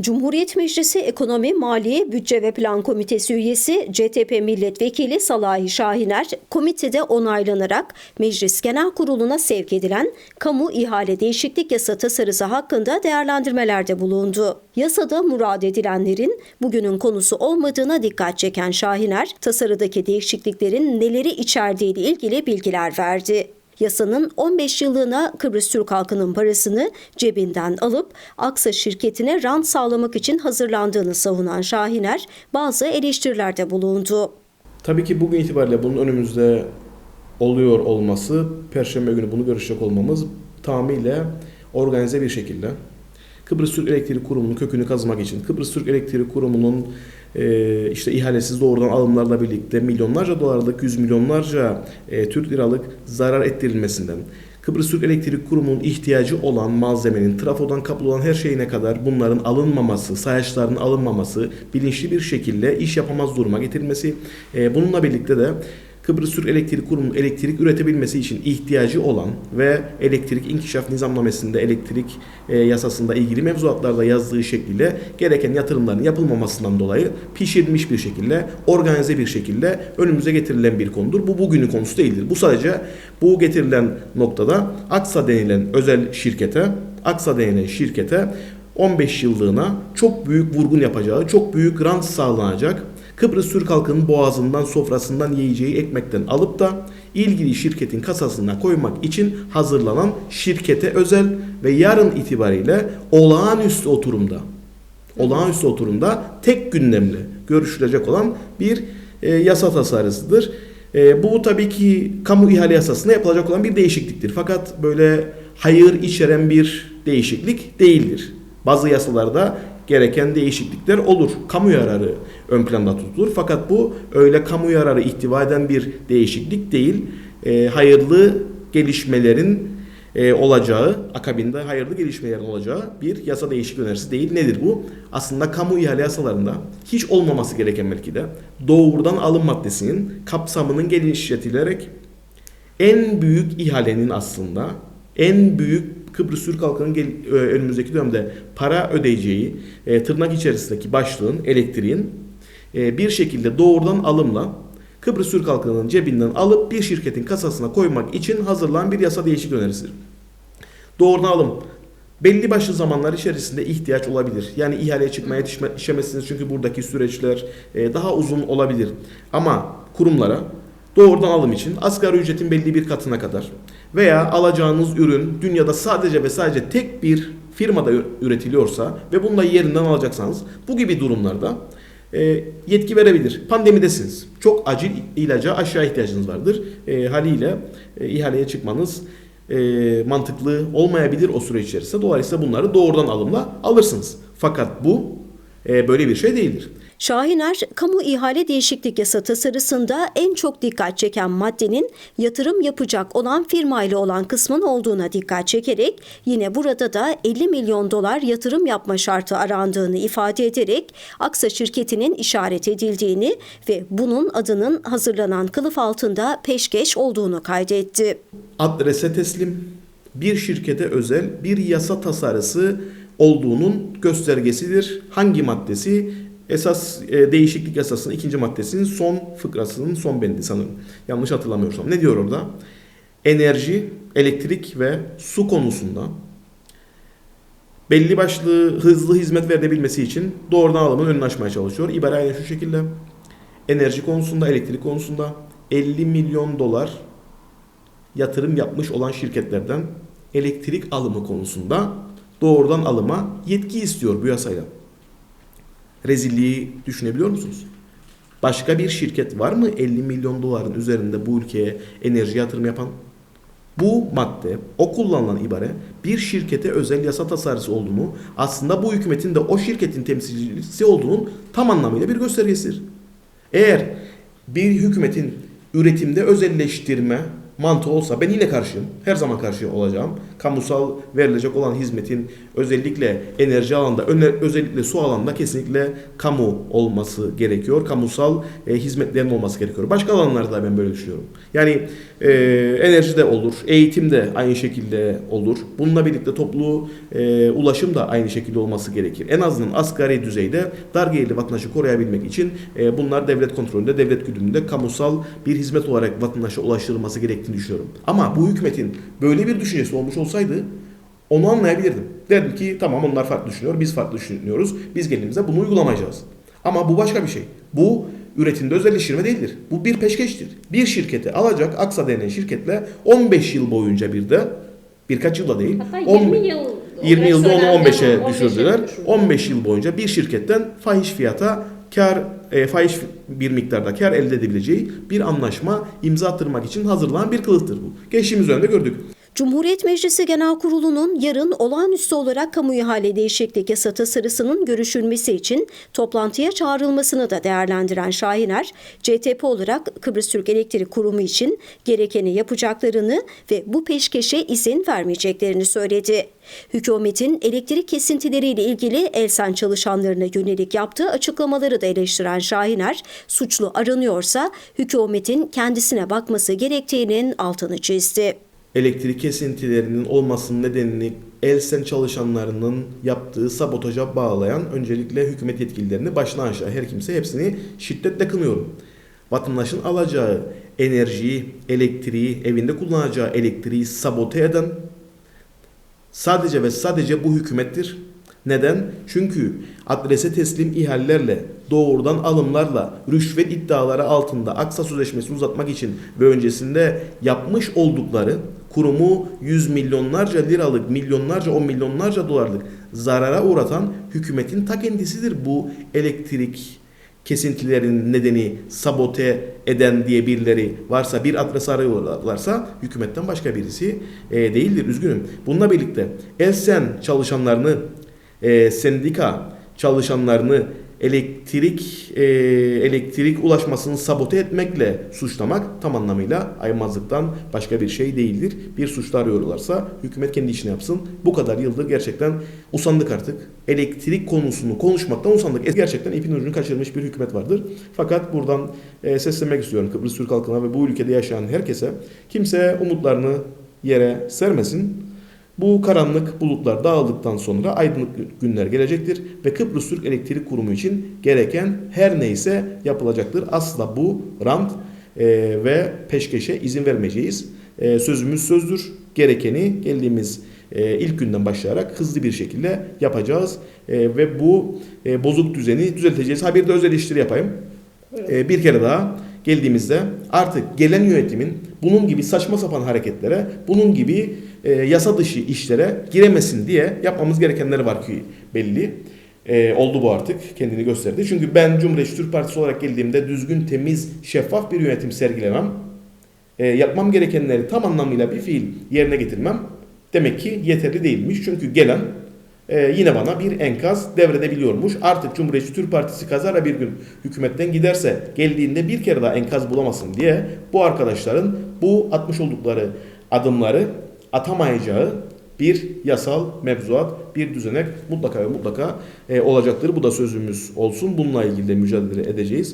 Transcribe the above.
Cumhuriyet Meclisi Ekonomi, Maliye, Bütçe ve Plan Komitesi üyesi CTP Milletvekili Salahi Şahiner, komitede onaylanarak Meclis Genel Kurulu'na sevk edilen kamu ihale değişiklik yasa tasarısı hakkında değerlendirmelerde bulundu. Yasada murad edilenlerin bugünün konusu olmadığına dikkat çeken Şahiner, tasarıdaki değişikliklerin neleri içerdiğiyle ilgili bilgiler verdi. Yasanın 15 yıllığına Kıbrıs Türk halkının parasını cebinden alıp Aksa şirketine rant sağlamak için hazırlandığını savunan Şahiner bazı eleştirilerde bulundu. Tabii ki bugün itibariyle bunun önümüzde oluyor olması, Perşembe günü bunu görüşecek olmamız tamamıyla organize bir şekilde Kıbrıs Türk Elektrik Kurumu'nun kökünü kazımak için, Kıbrıs Türk Elektrik Kurumu'nun e, işte ihalesiz doğrudan alımlarla birlikte milyonlarca dolarlık, yüz milyonlarca e, Türk liralık zarar ettirilmesinden, Kıbrıs Türk Elektrik Kurumu'nun ihtiyacı olan malzemenin, trafodan kaplı olan her şeyine kadar bunların alınmaması, sayaçların alınmaması, bilinçli bir şekilde iş yapamaz duruma getirilmesi, e, bununla birlikte de Kıbrıs Türk Elektrik Kurumu'nun elektrik üretebilmesi için ihtiyacı olan ve elektrik inkişaf nizamnamesinde elektrik e, yasasında ilgili mevzuatlarda yazdığı şekliyle gereken yatırımların yapılmamasından dolayı pişirilmiş bir şekilde, organize bir şekilde önümüze getirilen bir konudur. Bu bugünün konusu değildir. Bu sadece bu getirilen noktada Aksa denilen özel şirkete, Aksa denilen şirkete 15 yıllığına çok büyük vurgun yapacağı, çok büyük rant sağlanacak Kıbrıs Türk halkının boğazından sofrasından yiyeceği ekmekten alıp da ilgili şirketin kasasına koymak için hazırlanan şirkete özel ve yarın itibariyle olağanüstü oturumda olağanüstü oturumda tek gündemle görüşülecek olan bir e, yasa tasarısıdır. E, bu tabii ki kamu ihale yasasında yapılacak olan bir değişikliktir. Fakat böyle hayır içeren bir değişiklik değildir. Bazı yasalarda gereken değişiklikler olur. Kamu yararı ön planda tutulur. Fakat bu öyle kamu yararı ihtiva eden bir değişiklik değil. E, hayırlı gelişmelerin e, olacağı, akabinde hayırlı gelişmelerin olacağı bir yasa değişikliği önerisi değil. Nedir bu? Aslında kamu ihale yasalarında hiç olmaması gereken belki de doğrudan alım maddesinin kapsamının genişletilerek en büyük ihalenin aslında en büyük Kıbrıs Türk halkının gel, e, önümüzdeki dönemde para ödeyeceği e, tırnak içerisindeki başlığın, elektriğin e, bir şekilde doğrudan alımla Kıbrıs Türk halkının cebinden alıp bir şirketin kasasına koymak için hazırlanan bir yasa değişikliği önerisidir. Doğrudan alım belli başlı zamanlar içerisinde ihtiyaç olabilir. Yani ihaleye çıkmaya yetişemezsiniz çünkü buradaki süreçler e, daha uzun olabilir. Ama kurumlara doğrudan alım için asgari ücretin belli bir katına kadar veya alacağınız ürün dünyada sadece ve sadece tek bir firmada üretiliyorsa ve bununla yerinden alacaksanız bu gibi durumlarda e, yetki verebilir. Pandemidesiniz. Çok acil ilaca aşağı ihtiyacınız vardır. E, haliyle e, ihaleye çıkmanız e, mantıklı olmayabilir o süre içerisinde. Dolayısıyla bunları doğrudan alımla alırsınız. Fakat bu e, böyle bir şey değildir. Şahiner, kamu ihale değişiklik yasa tasarısında en çok dikkat çeken maddenin yatırım yapacak olan firma ile olan kısmın olduğuna dikkat çekerek yine burada da 50 milyon dolar yatırım yapma şartı arandığını ifade ederek Aksa şirketinin işaret edildiğini ve bunun adının hazırlanan kılıf altında peşkeş olduğunu kaydetti. Adrese teslim bir şirkete özel bir yasa tasarısı olduğunun göstergesidir. Hangi maddesi? Esas e, değişiklik yasasının ikinci maddesinin son fıkrasının son bendi sanırım. Yanlış hatırlamıyorsam. Ne diyor orada? Enerji, elektrik ve su konusunda belli başlı hızlı hizmet verebilmesi için doğrudan alımın önünü açmaya çalışıyor. İbare aynen şu şekilde. Enerji konusunda, elektrik konusunda 50 milyon dolar yatırım yapmış olan şirketlerden elektrik alımı konusunda doğrudan alıma yetki istiyor bu yasayla rezilliği düşünebiliyor musunuz? Başka bir şirket var mı 50 milyon doların üzerinde bu ülkeye enerji yatırım yapan? Bu madde, o kullanılan ibare bir şirkete özel yasa tasarısı olduğunu, aslında bu hükümetin de o şirketin temsilcisi olduğunun tam anlamıyla bir göstergesidir. Eğer bir hükümetin üretimde özelleştirme mantığı olsa ben yine karşıyım. Her zaman karşı olacağım. Kamusal verilecek olan hizmetin özellikle enerji alanında, özellikle su alanında kesinlikle kamu olması gerekiyor. Kamusal e, hizmetlerin olması gerekiyor. Başka alanlarda ben böyle düşünüyorum. Yani e, enerji de olur, eğitim de aynı şekilde olur. Bununla birlikte toplu e, ulaşım da aynı şekilde olması gerekir. En azından asgari düzeyde dar gelirli vatandaşı koruyabilmek için e, bunlar devlet kontrolünde, devlet güdümünde kamusal bir hizmet olarak vatandaşa ulaştırılması gerektiğini düşünüyorum. Ama bu hükümetin böyle bir düşüncesi olmuş olsaydı onu anlayabilirdim. Derdim ki tamam onlar farklı düşünüyor, biz farklı düşünüyoruz. Biz geldiğimizde bunu uygulamayacağız. Ama bu başka bir şey. Bu üretimde özelleştirme değildir. Bu bir peşkeştir. Bir şirketi alacak Aksa denen şirketle 15 yıl boyunca bir de birkaç yılda değil. Hatta 10 20 yıl 20 yılda onu söylendi 15'e ama 15'e düşürdüler. düşürdü. 15 yıl boyunca bir şirketten fahiş fiyata kar e, fahiş bir miktarda kar elde edebileceği bir anlaşma imza attırmak için hazırlanan bir kılıftır bu. Geçtiğimiz dönemde gördük. Cumhuriyet Meclisi Genel Kurulu'nun yarın olağanüstü olarak kamu ihale değişiklik yasa tasarısının görüşülmesi için toplantıya çağrılmasını da değerlendiren Şahiner, CTP olarak Kıbrıs Türk Elektrik Kurumu için gerekeni yapacaklarını ve bu peşkeşe izin vermeyeceklerini söyledi. Hükümetin elektrik kesintileriyle ilgili Elsen çalışanlarına yönelik yaptığı açıklamaları da eleştiren Şahiner, suçlu aranıyorsa hükümetin kendisine bakması gerektiğinin altını çizdi. Elektrik kesintilerinin olmasının nedenini Elsen çalışanlarının yaptığı sabotaja bağlayan öncelikle hükümet yetkililerini baştan aşağı her kimse hepsini şiddetle kınıyorum. Vatandaşın alacağı enerjiyi, elektriği, evinde kullanacağı elektriği sabote eden sadece ve sadece bu hükümettir. Neden? Çünkü adrese teslim ihalelerle, doğrudan alımlarla, rüşvet iddiaları altında Aksa Sözleşmesi uzatmak için ve öncesinde yapmış oldukları kurumu yüz milyonlarca liralık, milyonlarca, on milyonlarca dolarlık zarara uğratan hükümetin ta kendisidir bu elektrik kesintilerin nedeni sabote eden diye birileri varsa bir adres arıyorlarsa hükümetten başka birisi e, değildir. Üzgünüm. Bununla birlikte Elsen çalışanlarını, e, sendika çalışanlarını elektrik e, elektrik ulaşmasını sabote etmekle suçlamak tam anlamıyla aymazlıktan başka bir şey değildir. Bir suçlu arıyorlarsa hükümet kendi işini yapsın. Bu kadar yıldır gerçekten usandık artık. Elektrik konusunu konuşmaktan usandık. Gerçekten ipin ucunu kaçırmış bir hükümet vardır. Fakat buradan e, seslenmek istiyorum Kıbrıs Türk halkına ve bu ülkede yaşayan herkese. Kimse umutlarını yere sermesin. Bu karanlık bulutlar dağıldıktan sonra aydınlık günler gelecektir ve Kıbrıs Türk Elektrik Kurumu için gereken her neyse yapılacaktır. Asla bu rant e, ve peşkeşe izin vermeyeceğiz. E, sözümüz sözdür. Gerekeni geldiğimiz e, ilk günden başlayarak hızlı bir şekilde yapacağız E, ve bu e, bozuk düzeni düzelteceğiz. Ha bir de öz eleştiri yapayım. E, bir kere daha geldiğimizde artık gelen yönetimin bunun gibi saçma sapan hareketlere, bunun gibi e, yasa dışı işlere giremesin diye yapmamız gerekenler var ki belli. E, oldu bu artık kendini gösterdi. Çünkü ben Cumhuriyetçi Türk Partisi olarak geldiğimde düzgün, temiz, şeffaf bir yönetim sergilemem. E, yapmam gerekenleri tam anlamıyla bir fiil yerine getirmem. Demek ki yeterli değilmiş. Çünkü gelen e, yine bana bir enkaz devredebiliyormuş. Artık Cumhuriyetçi Türk Partisi kazara bir gün hükümetten giderse geldiğinde bir kere daha enkaz bulamasın diye bu arkadaşların bu atmış oldukları adımları atamayacağı bir yasal mevzuat, bir düzenek mutlaka ve mutlaka e, olacaktır. Bu da sözümüz olsun. Bununla ilgili de mücadele edeceğiz.